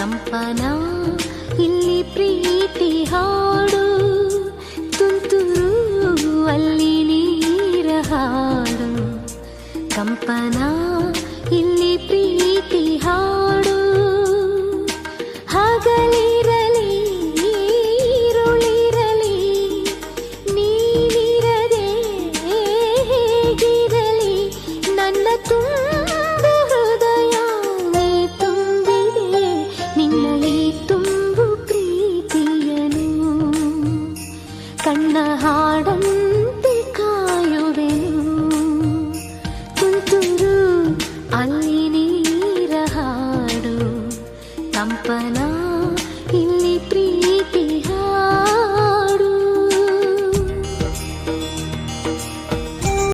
ಕಂಪನಾ, ಇಲ್ಲಿ ಪ್ರೀತಿ ಹಾಡು, ತುಂತುರು ಅಲ್ಲಿ ನೀರ ಹಾಡು. ಕಂಪನಾ, ಇಲ್ಲಿ ಪ್ರೀತಿ ಹಾಡು, ಹಗಲಿರಲಿ ಈರುಳಿರಲಿ ನೀನಿರದೆ ಹೇಗಿರಲಿ, ನನ್ನ ತುಂಬ ಸಣ್ಣ ಹಾಡಂತೆ ಕಾಯುವೆನು ತುಂತುರು ಅಲ್ಲಿ ನೀರ ಹಾಡು ಕಂಪನ